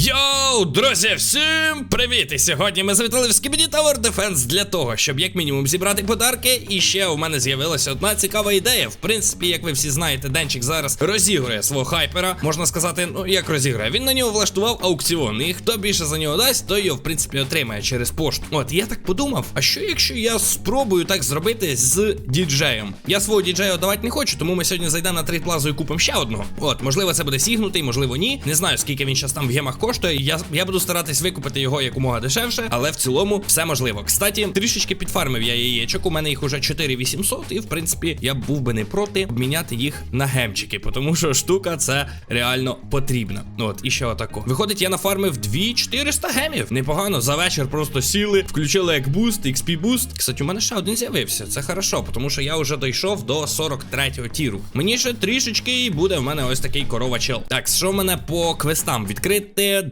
Yo! Йоу, друзі, всім привіт! І сьогодні ми завітали в Skibidi Tower Defense для того, щоб як мінімум зібрати подарки. І ще у мене з'явилася одна цікава ідея. В принципі, як ви всі знаєте, Денчик зараз розігрує свого хайпера. Можна сказати, ну як розіграє. Він на нього влаштував аукціон. І хто більше за нього дасть, той його в принципі отримає через пошту. От я так подумав: а що якщо я спробую так зробити з діджеєм? Я свого діджея давати не хочу, тому ми сьогодні зайдемо на трейд плазу і купимо ще одного. От, можливо, це буде сігнутий, можливо, ні. Не знаю, скільки він зараз там в гемах коштує. Я, я буду старатись викупити його якомога дешевше, але в цілому все можливо. Кстати, трішечки підфармив я яєчок. У мене їх уже 4800, і в принципі я був би не проти обміняти їх на гемчики, тому що штука це реально потрібна. От, і ще отако. Виходить, я нафармив 2400 гемів. Непогано, за вечір просто сіли, включили як буст, XP буст. Кстати, у мене ще один з'явився. Це хорошо, тому що я вже дійшов до 43-го тіру. Мені ще трішечки буде в мене ось такий корова чел. Так, що в мене по квестам? Відкрити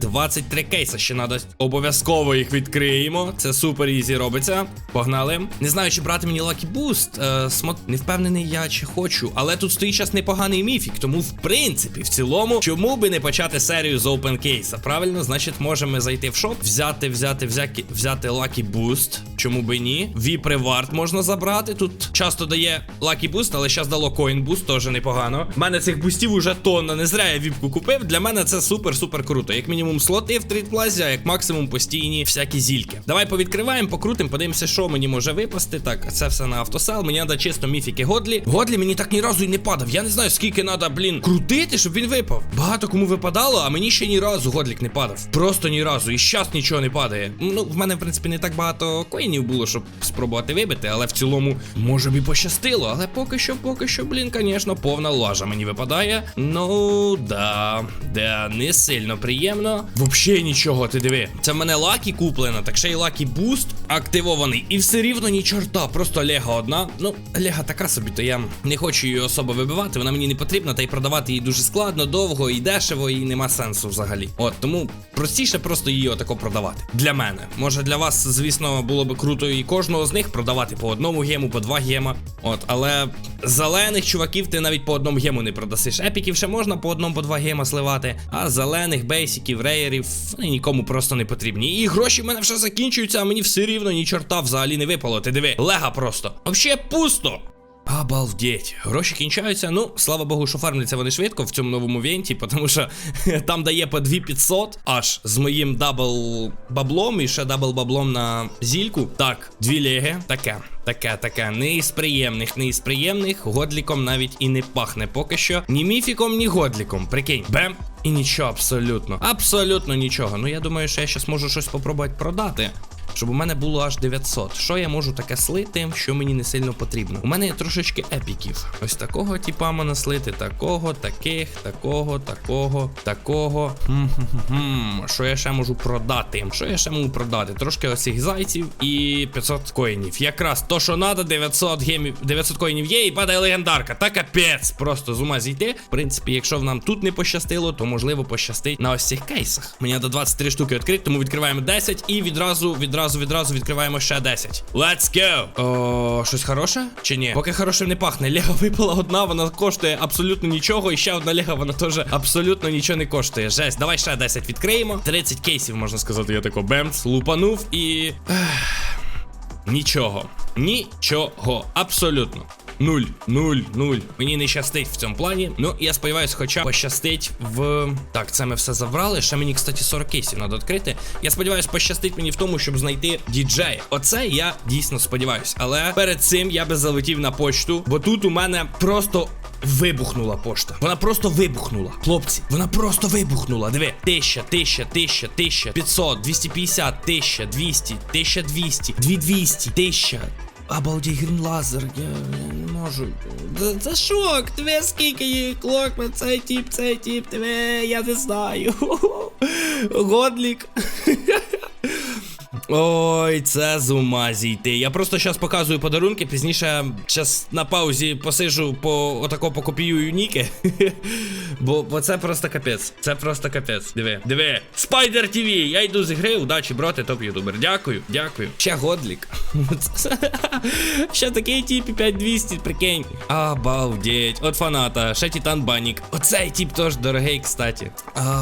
23 кейса. Ще треба обов'язково їх відкриємо. Це супер ізі робиться. Погнали. Не знаю, чи брати мені Boost. Е, смо... Не впевнений я чи хочу. Але тут стоїть час непоганий міфік. Тому, в принципі, в цілому, чому би не почати серію з Open кейса? Правильно, значить, можемо зайти в шоп, взяти, взяти, взяти, взяти Lucky Boost. Чому би ні? Reward можна забрати. Тут часто дає Lucky Boost, але зараз дало Coin Boost, теж непогано. У мене цих бустів уже тонна. Не зря я віпку купив. Для мене це супер-супер круто. Як мінімум слоти в трейдплазі, а як максимум постійні всякі зільки. Давай повідкриваємо, покрутимо, подивимося, що мені може випасти. Так, це все на автосел. Мені треба чисто міфіки Годлі. Годлі мені так ні разу і не падав. Я не знаю, скільки треба, блін, крутити, щоб він випав. Багато кому випадало, а мені ще ні разу Годлік не падав. Просто ні разу. І щас нічого не падає. Ну, в мене, в принципі, не так багато коїнів було, щоб спробувати вибити, але в цілому, може б і пощастило. Але поки що, поки що, блін, звісно, повна лажа мені випадає. Ну, да, да, не сильно приємно. Взагалі нічого, ти диви. Це в мене лакі куплено, так ще й лакі буст активований. І все рівно ні чорта, просто лега одна. Ну, лега така собі, то я не хочу її особо вибивати, вона мені не потрібна, та й продавати її дуже складно, довго і дешево, і нема сенсу взагалі. От, тому простіше просто її отако продавати. Для мене. Може для вас, звісно, було би круто і кожного з них продавати по одному гему, по два гема. От, але зелених чуваків ти навіть по одному гему не продасиш. Епіків ще можна по одному, по два гема сливати, а зелених, бейсиків, реєрів вони нікому просто не потрібні. І гроші в мене вже закінчуються, а мені все рівно ні чорта взагалі не випало. Ти диви, лега просто. Взагалі пусто. Обалдеть, гроші кінчаються. Ну, слава Богу, що фармляться вони швидко в цьому новому венті, тому що там дає по 2500 аж з моїм дабл баблом і ще дабл баблом на зільку. Так, дві леги, таке. Таке, таке, не із приємних, не із приємних. Годліком навіть і не пахне поки що. Ні міфіком, ні годліком. Прикинь, бем. І нічого, абсолютно. Абсолютно нічого. Ну я думаю, що я ще можу щось попробувати продати. Щоб у мене було аж 900. Що я можу таке слити, що мені не сильно потрібно? У мене є трошечки епіків. Ось такого типа можна слити, такого, таких, такого, такого, такого. Що я ще можу продати? Що я ще можу продати? Трошки оцих зайців і 500 коїнів. Якраз то, що треба, 900 гемів, 900 коїнів є, і падає легендарка. Та капець. Просто з ума зійти. В принципі, якщо нам тут не пощастило, то можливо пощастить на ось цих кейсах. Мені до 23 штуки відкрити, тому відкриваємо 10 і відразу, відразу, відразу відкриваємо ще 10. Let's go! О, щось хороше? Чи ні? Поки хорошим не пахне. Лего випала одна, вона коштує абсолютно нічого. І ще одна Лего, вона теж абсолютно нічого не коштує. Жесть, давай ще 10 відкриємо. 30 кейсів, можна сказати, я тако бемц, лупанув і. Нічого. Нічого. Абсолютно. Нуль, нуль, нуль. Мені не щастить в цьому плані. Ну, я сподіваюся, хоча пощастить в. Так, це ми все забрали. Ще мені, кстати, 40 кейсів треба відкрити. Я сподіваюся, пощастить мені в тому, щоб знайти діджея. Оце я дійсно сподіваюся. Але перед цим я би залетів на почту, бо тут у мене просто. Вибухнула пошта. Вона просто вибухнула. Хлопці, вона просто вибухнула. Диви, тисяча, тисяча, тисяча, тисяча, 500, 250, тисяча, 200, 1200, 2200, тисяча. Обалдеть, грін лазер, я, я не можу. Це, шок, тебе скільки їх, Клокмен, цей тип, цей тип, тебе, я не знаю. Годлік. Ой, це з ума зійти. Я просто зараз показую подарунки, пізніше зараз на паузі посижу по отако покопіюю ніки. бо, бо це просто капець. Це просто капець. Диви, диви. Спайдер ТВ, я йду з гри, удачі, броти, топ ютубер. Дякую, дякую. Ще годлік. Ще такий тип 5200, прикинь. Обалдеть. От фаната, ще Титан Банік. Оцей тип теж дорогий, кстати.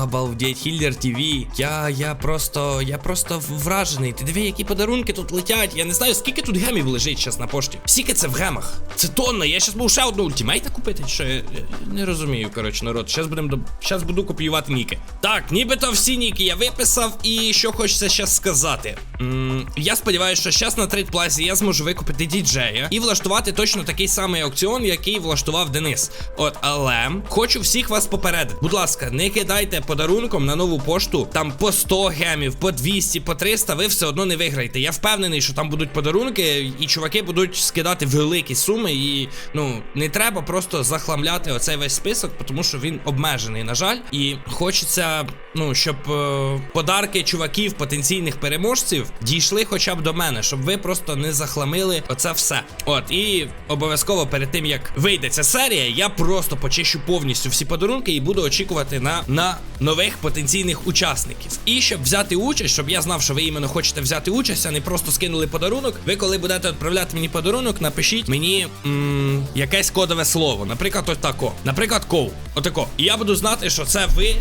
Обалдеть, Хіллер ТВ. Я, я просто, я просто вражений. Ти диви, які подарунки тут летять. Я не знаю, скільки тут гемів лежить зараз на пошті. Скільки це в гемах? Це тонна. Я зараз можу ще одну ультимейта купити. Що я, не розумію, коротше, народ. Зараз будемо до... Зараз буду копіювати ніки. Так, нібито всі ніки я виписав, і що хочеться зараз сказати. М, я сподіваюся, що зараз на трейдплазі я зможу викупити діджея і влаштувати точно такий самий аукціон, який влаштував Денис. От, але хочу всіх вас попередити. Будь ласка, не кидайте подарунком на нову пошту там по 100 гемів, по 200, по 300, ви все одно не виграєте. Я впевнений, що там будуть подарунки, і чуваки будуть скидати великі суми. І ну не треба просто захламляти оцей весь список, тому що він обмежений, на жаль. І хочеться, ну, щоб е, подарки чуваків, потенційних переможців, дійшли хоча б до мене, щоб ви просто не захламили оце все. От, і обов'язково перед тим як вийде ця серія, я просто почищу повністю всі подарунки і буду очікувати на, на нових потенційних учасників. І щоб взяти участь, щоб я знав, що ви іменно хочете взяти участь, а не просто скинули подарунок. Ви, коли будете відправляти мені подарунок, напишіть мені м, якесь кодове слово. Наприклад, ось тако. Наприклад, ков. Отако. І я буду знати, що це ви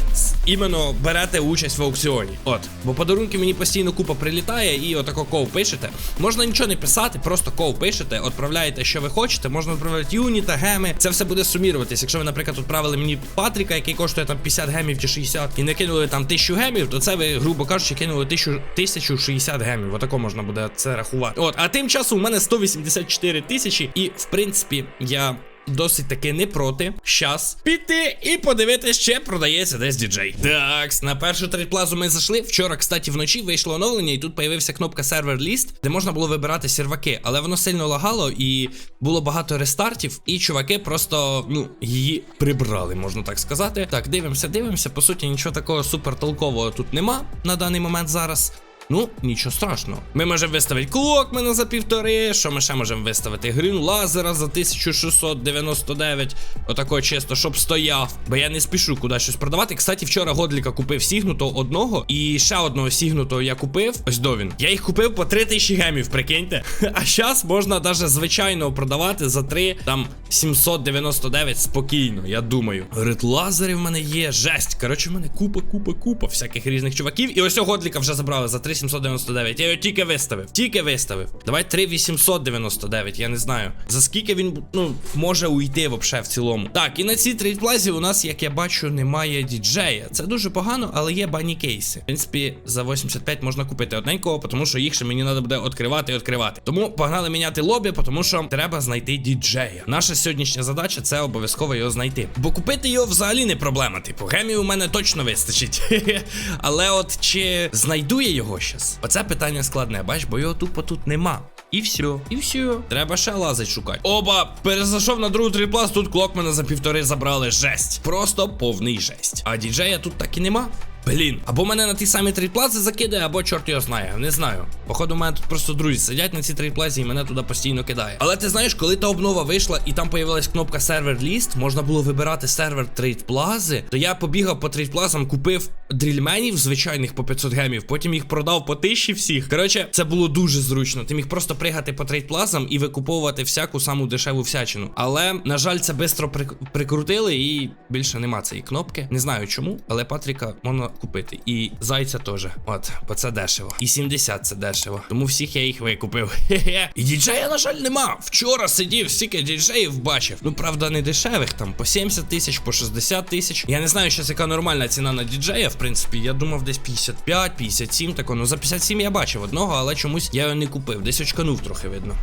іменно берете участь в аукціоні. От. Бо подарунки мені постійно купа прилітає, і отако ков пишете. Можна нічого не писати, просто ков пишете, відправляєте, що ви хочете. Можна відправляти юніта, геми. Це все буде суміруватись. Якщо ви, наприклад, відправили мені Патріка, який коштує там 50 гемів чи 60, і не кинули там 1000 гемів, то це ви, грубо кажучи, кинули 1000, 1060 гемів. Отако можна буде це рахувати. От, а тим часом у мене 184 тисячі, і в принципі я. Досить таки не проти щас піти і подивитись, чи продається десь діджей. Так, на першу трейдплазу ми зайшли. Вчора, кстати, вночі вийшло оновлення, і тут появився кнопка сервер ліст, де можна було вибирати серваки, але воно сильно лагало і було багато рестартів, і чуваки просто ну її прибрали, можна так сказати. Так, дивимося, дивимося. По суті, нічого такого супер толкового тут нема на даний момент зараз. Ну, нічого страшного. Ми можемо виставити клокмена за півтори. Що ми ще можемо виставити? Грін лазера за 1699. Отако чисто, щоб стояв. Бо я не спішу куди щось продавати. Кстати, вчора Годліка купив сігнутого одного. І ще одного сігнутого я купив. Ось до він. Я їх купив по 3000 гемів, прикиньте. А зараз можна навіть звичайного продавати за 3 там 799 спокійно, я думаю. Говорить, лазери в мене є. Жесть. Коротше, в мене купа, купа, купа всяких різних чуваків. І ось Годліка вже забрали за 3799. Я його тільки виставив. Тільки виставив. Давай 3899, я не знаю. За скільки він ну, може уйти вообще в цілому. Так, і на цій трейдплазі у нас, як я бачу, немає діджея. Це дуже погано, але є бані кейси. В принципі, за 85 можна купити одненького, тому що їх ще мені треба буде відкривати і відкривати. Тому погнали міняти лобі, тому що треба знайти діджея. Наша сьогоднішня задача це обов'язково його знайти. Бо купити його взагалі не проблема. Типу, гемів у мене точно вистачить. Але от чи знайду я його щас? Оце питання складне, бач, бо його тупо тут нема. І все, і все. Треба ще лазить шукати. Оба, перезайшов на другу триплас, тут клокмена за півтори забрали. Жесть. Просто повний жесть. А діджея тут так і нема. Блін, або мене на ті самі трейдплази закидає, або чорт його знає. Не знаю. Походу, у мене тут просто друзі сидять на цій трейдплазі і мене туди постійно кидає. Але ти знаєш, коли та обнова вийшла і там появилась кнопка сервер ліст, можна було вибирати сервер трейдплази, то я побігав по трейдплазам, купив дрільменів звичайних по 500 гемів, потім їх продав по тисячі всіх. Коротше, це було дуже зручно. Ти міг просто пригати по трейдплазам і викуповувати всяку саму дешеву всячину. Але, на жаль, це швидко прикрутили і більше нема цієї кнопки. Не знаю чому, але Патріка можна купити. І зайця теж. От, бо це дешево. І 70 це дешево. Тому всіх я їх викупив. Хе-хе. І діджея, на жаль, нема. Вчора сидів, стільки діджеїв бачив. Ну, правда, не дешевих, там по 70 тисяч, по 60 тисяч. Я не знаю, що яка нормальна ціна на діджея, в принципі. Я думав, десь 55, 57 тако. Ну за 57 я бачив одного, але чомусь я його не купив. Десь очканув трохи видно.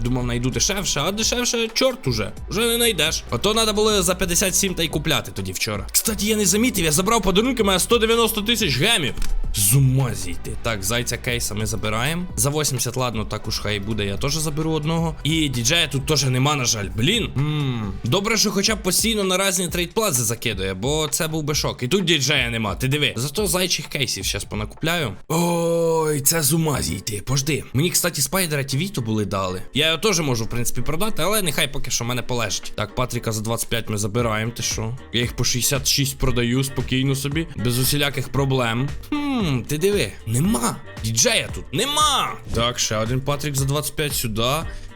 Думав, найду дешевше, а дешевше чорт уже. Уже не знайдеш. Ото треба було за 57 та й купляти тоді вчора. Кстати, я не замітив, я забрав подарунки, має 190 тисяч гемів. З ума зійти. Так, зайця кейса ми забираємо. За 80, ладно, так уж хай буде, я теж заберу одного. І діджея тут теж нема, на жаль. Блін. Ммм. Добре, що хоча б постійно на різні трейдплази закидує, бо це був би шок. І тут діджея нема, ти диви. Зато зайчих кейсів зараз понакупляю. Ой, це з ума зійти. Пожди. Мені, кстати, спайдера ті то були дали. Я його теж можу, в принципі, продати, але нехай поки що в мене полежить. Так, Патріка за 25 ми забираємо, ти що? Я їх по 66 продаю спокійно собі, без усіляких проблем. Хм, ти диви, нема. Діджея тут нема. Так, ще один Патрік за 25 сюди.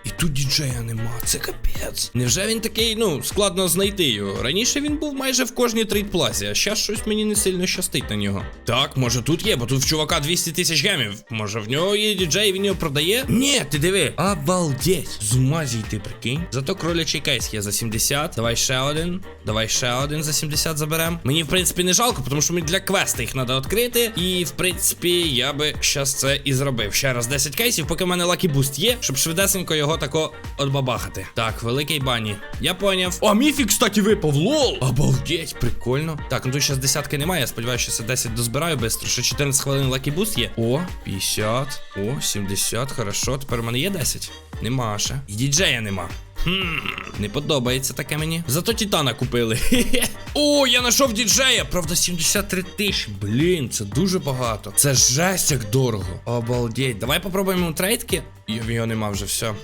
І тут діджея нема, це капець. Невже він такий, ну, складно знайти його? Раніше він був майже в кожній трейдплазі, а зараз щось мені не сильно щастить на нього. Так, може тут є, бо тут в чувака 200 тисяч гемів. Може в нього є діджей, він його продає? Ні, ти диви. Обалдеть. З ума зійти, прикинь. Зато кролячий кейс є за 70. Давай ще один. Давай ще один за 70 заберем. Мені, в принципі, не жалко, тому що мені для квеста їх треба відкрити. І, в принципі, я би щас це і зробив. Ще раз 10 кейсів, поки в мене лакі буст є, щоб швидесенько його тако отбабахати. Так, великий бані. Я поняв. О, міфік, кстати, випав. Лол. Обалдеть, прикольно. Так, ну тут ще десятки немає. Я сподіваюся, що це 10 дозбираю швидко. Ще 14 хвилин лакі буст є. О, 50. О, 70. Хорошо. Тепер у мене є 10. Нема ще. І діджея нема. Хм, не подобається таке мені. Зато Титана купили. О, я знайшов діджея. Правда, 73 тисячі. Блін, це дуже багато. Це жесть як дорого. Обалдеть. Давай попробуємо трейдки. Його нема вже все.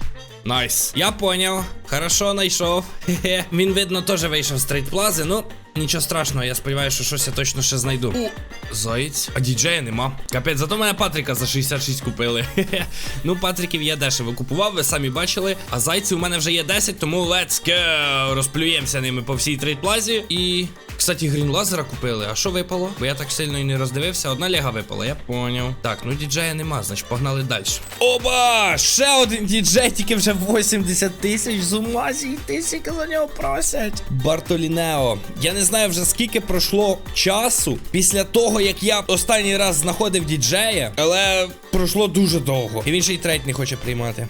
Найс. Я поняв. Хорошо знайшов. Хе-хе. Він, видно, теж вийшов з трейдплази. Ну, нічого страшного, я сподіваюся, що щось я точно ще знайду. Заєць. А діджея нема. Капець, зато мене Патріка за 66 купили. Ну, Патріків я дешево купував, ви самі бачили. А зайців у мене вже є 10, тому let's go. Розплюємося ними по всій трейдплазі. І. Кстати, грін лазера купили. А що випало? Бо я так сильно і не роздивився. Одна лега випала, я поняв. Так, ну діджея нема, значить погнали далі. Оба! Ще один діджей, тільки вже 80 тисяч. З ума зійти, скільки за нього просять. Бартолінео. Я не знаю вже скільки пройшло часу після того, як я останній раз знаходив діджея, але пройшло дуже довго. І він ще й трейд не хоче приймати.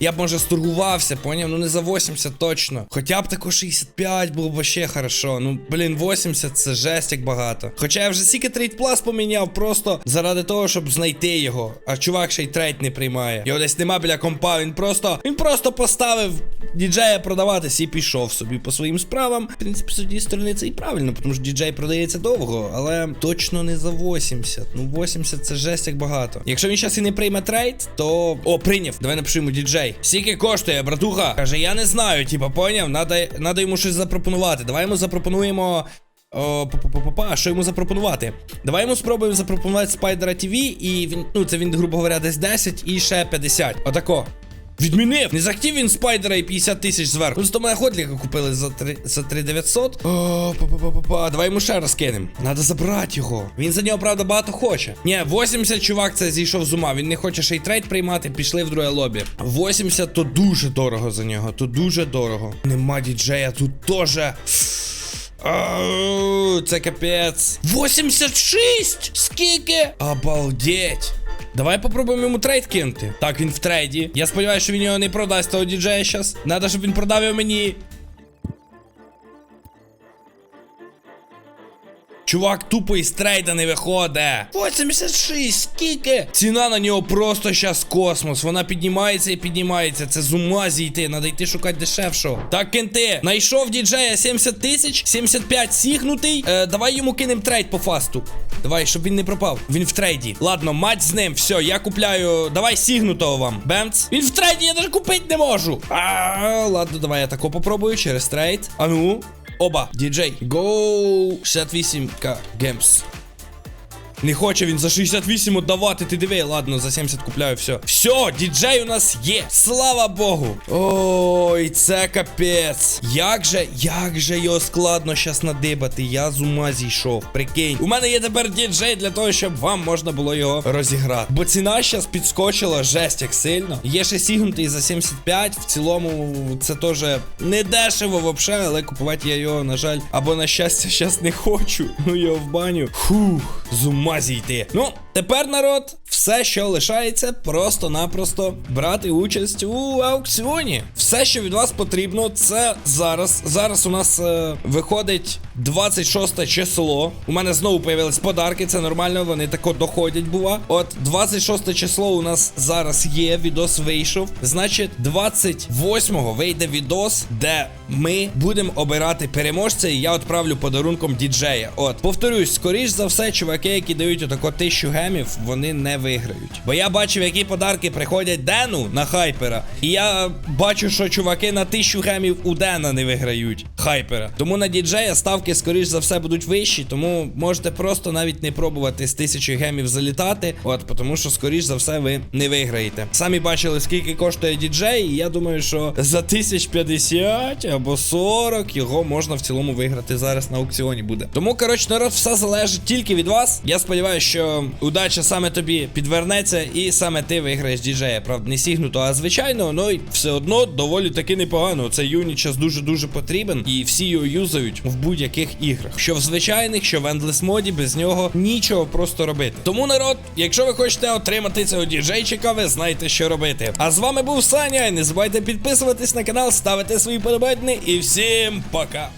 Я б може сторгувався, поняв? Ну не за 80 точно. Хоча б тако 65 було б ще хорошо. Ну, блін, 80 це жесть як багато. Хоча я вже стільки трейд плас поміняв, просто заради того, щоб знайти його. А чувак ще й трейд не приймає. Його десь нема біля компа. Він просто він просто поставив діджея продаватись і пішов собі по своїм справам. В принципі, з однієї сторони це і правильно, тому що діджей продається довго, але точно не за 80. Ну, 80 це жесть як багато. Якщо він зараз і не прийме трейд, то. О, прийняв. Давай напишу йому діджей. Скільки коштує, братуха? Каже, я не знаю, типа, поняв? Надо, надо йому щось запропонувати. Давай йому запропонуємо. О, па-па-па-па, а що йому запропонувати? Давай йому спробуємо запропонувати Спайдера ТВ, і він, ну це він, грубо говоря, десь 10 і ще 50. Отако. Відмінив! Не захотів він спайдера і 50 тисяч зверху. Просто мене ходліка купили за 3, за 3900. О, па-па-па-па. Давай йому ще раз кинем. Надо забрати його. Він за нього, правда, багато хоче. Ні, 80 чувак це зійшов з ума. Він не хоче ще й трейд приймати, пішли в друге лобі. 80 то дуже дорого за нього, то дуже дорого. Нема діджея, тут теж. Це капець. 86! Скільки? Обалдеть! Давай попробуємо йому трейд кинути. Так, він в трейді. Я сподіваюся, що він його не продасть того діджея зараз. Надо, щоб він продав його мені. Чувак тупо із трейда не виходить. 86, скільки? Ціна на нього просто щас космос. Вона піднімається і піднімається. Це з ума зійти. Надо йти шукати дешевшого. Так, кенти, знайшов діджея 70 тисяч, 75 сігнутий. Е, давай йому кинем трейд по фасту. Давай, щоб він не пропав. Він в трейді. Ладно, мать з ним. Все, я купляю. Давай сігнутого вам. Бемц. Він в трейді, я навіть купити не можу. А, ладно, давай я тако попробую через трейд. А ну. Оба, діджей. Гоу 68к гемс. Не хоче він за 68 віддавати, ти диви, ладно, за 70 купляю, все. Все, діджей у нас є. Слава Богу. Ой, це капець. Як же, як же його складно щас надибати. Я з ума зійшов. Прикинь. У мене є тепер діджей для того, щоб вам можна було його розіграти. Бо ціна щас підскочила жесть як сильно. Є ще сігнутий за 75. В цілому це теж не дешево взагалі, але купувати я його, на жаль, або на щастя, щас не хочу. Ну його в баню. Фух, з. Ну, тепер народ, все, що лишається, просто-напросто брати участь у аукціоні. Все, що від вас потрібно, це зараз. Зараз у нас е, виходить 26 число. У мене знову появились подарки, це нормально, вони тако доходять, бува. От 26 число у нас зараз є. Відос вийшов. Значить, 28-го вийде відос, де ми будемо обирати переможця, і я відправлю подарунком діджея. От, повторюсь, скоріш за все, чуваки, які дають отако тисячу гемів, вони не виграють. Бо я бачив, які подарки приходять Дену на хайпера. І я бачу, що чуваки на тисячу гемів у Дена не виграють хайпера. Тому на діджея ставки, скоріш за все, будуть вищі. Тому можете просто навіть не пробувати з тисячі гемів залітати. От, тому що, скоріш за все, ви не виграєте. Самі бачили, скільки коштує діджей, і я думаю, що за 1050 або 40 його можна в цілому виграти зараз на аукціоні буде. Тому, коротше, народ, все залежить тільки від вас. Я сподіваюся, що удача саме тобі підвернеться, і саме ти виграєш діджея. Правда, не сігнуто, а звичайно, ну і все одно доволі таки непогано. Цей юніт час дуже-дуже потрібен, і всі його юзають в будь-яких іграх. Що в звичайних, що в ендлес моді, без нього нічого просто робити. Тому, народ, якщо ви хочете отримати цього діджейчика, ви знаєте, що робити. А з вами був Саня. і Не забувайте підписуватись на канал, ставити свої подобайни і всім пока.